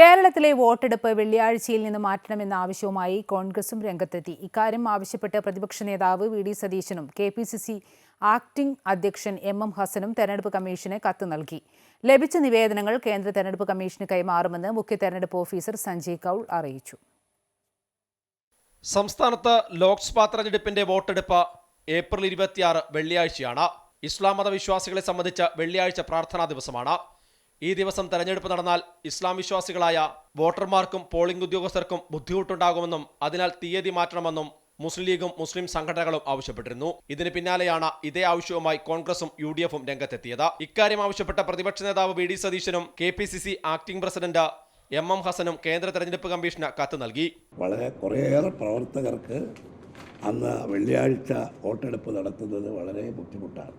കേരളത്തിലെ വോട്ടെടുപ്പ് വെള്ളിയാഴ്ചയിൽ നിന്ന് മാറ്റണമെന്ന ആവശ്യവുമായി കോൺഗ്രസും രംഗത്തെത്തി. ഇക്കാര്യം ആവശ്യപ്പെട്ട് പ്രതിപക്ഷ നേതാവ് വി. ഡി. സതീശനും K. P. C. C acting അധ്യക്ഷൻ എം. എം. ഹസനും തെരഞ്ഞെടുപ്പ് കമ്മീഷന് കത്ത് നൽകി. ലഭിച്ച നിവേദനങ്ങൾ കേന്ദ്ര തെരഞ്ഞെടുപ്പ് കമ്മീഷന് കൈമാറുമെന്ന് മുഖ്യ തെരഞ്ഞെടുപ്പ് ഓഫീസർ സഞ്ജയ് കൌൾ അറിയിച്ചു. സംസ്ഥാനത്ത് ലോക്സഭാ തെരഞ്ഞെടുപ്പിന്റെ വോട്ടെടുപ്പ് ഏപ്രിൽ ഇരുപത്തിയാറ് വെള്ളിയാഴ്ചയാണ്. ഇസ്ലാം മത വിശ്വാസികളെ സംബന്ധിച്ച് വെള്ളിയാഴ്ച പ്രാർത്ഥനാ ദിവസമാണ്. ഈ ദിവസം തെരഞ്ഞെടുപ്പ് നടന്നാൽ ഇസ്ലാം വിശ്വാസികളായ വോട്ടർമാർക്കും പോളിംഗ് ഉദ്യോഗസ്ഥർക്കും ബുദ്ധിമുട്ടുണ്ടാകുമെന്നും അതിനാൽ തീയതി മാറ്റണമെന്നും മുസ്ലിം ലീഗും മുസ്ലിം സംഘടനകളും ആവശ്യപ്പെട്ടിരുന്നു. ഇതിന് പിന്നാലെയാണ് ഇതേ ആവശ്യവുമായി കോൺഗ്രസും യു ഡി എഫും രംഗത്തെത്തിയത്. ഇക്കാര്യം ആവശ്യപ്പെട്ട പ്രതിപക്ഷ നേതാവ് വി ഡി സതീശനും K P C C acting president M M ഹസനും കേന്ദ്ര തെരഞ്ഞെടുപ്പ് കമ്മീഷന് കത്ത് നൽകി. വളരെ കുറേയേറെ പ്രവർത്തകർക്ക് അന്ന് വെള്ളിയാഴ്ച വോട്ടെടുപ്പ് നടത്തുന്നത് വളരെ ബുദ്ധിമുട്ടാണ്.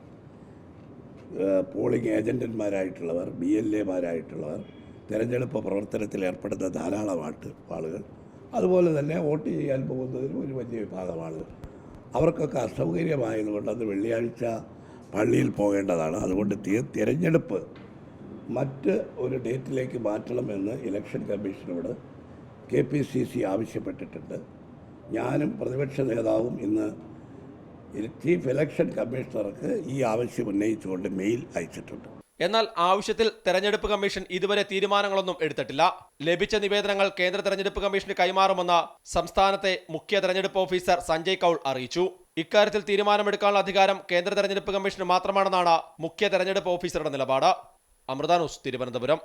പോളിംഗ് ഏജന്റന്മാരായിട്ടുള്ളവർ ബി എൽ എമാരായിട്ടുള്ളവർ തിരഞ്ഞെടുപ്പ് പ്രവർത്തനത്തിൽ ഏർപ്പെടുന്ന ധാരാളം ആട്ട് ആളുകൾ. അതുപോലെ തന്നെ വോട്ട് ചെയ്യാൻ പോകുന്നതിനും ഒരു വലിയ വിഭാഗം ആളുകൾ അവർക്കൊക്കെ അസൗകര്യമായതുകൊണ്ട് അത് വെള്ളിയാഴ്ച പള്ളിയിൽ പോകേണ്ടതാണ്. അതുകൊണ്ട് തിരഞ്ഞെടുപ്പ് മറ്റ് ഒരു ഡേറ്റിലേക്ക് മാറ്റണമെന്ന് ഇലക്ഷൻ കമ്മീഷനോട് കെ പി സി സി ആവശ്യപ്പെട്ടിട്ടുണ്ട്. ഞാനും പ്രതിപക്ഷ നേതാവും ഇന്ന് ചീഫ് ഇലക്ഷൻ കമ്മീഷണർക്ക് ഈ ആവശ്യം ഉന്നയിച്ചുകൊണ്ട് മെയിൽ അയച്ചിട്ടുണ്ട്. എന്നാൽ ആവശ്യത്തിൽ തെരഞ്ഞെടുപ്പ് കമ്മീഷൻ ഇതുവരെ തീരുമാനങ്ങളൊന്നും എടുത്തിട്ടില്ല. ലഭിച്ച നിവേദനങ്ങൾ കേന്ദ്ര തെരഞ്ഞെടുപ്പ് കമ്മീഷന് കൈമാറുമെന്ന് സംസ്ഥാനത്തെ മുഖ്യ തെരഞ്ഞെടുപ്പ് ഓഫീസർ സഞ്ജയ് കൌൾ അറിയിച്ചു. ഇക്കാര്യത്തിൽ തീരുമാനമെടുക്കാനുള്ള അധികാരം കേന്ദ്ര തെരഞ്ഞെടുപ്പ് കമ്മീഷന് മാത്രമാണെന്നാണ് മുഖ്യ തെരഞ്ഞെടുപ്പ് ഓഫീസറുടെ നിലപാട്. അമൃതാനൂസ് തിരുവനന്തപുരം.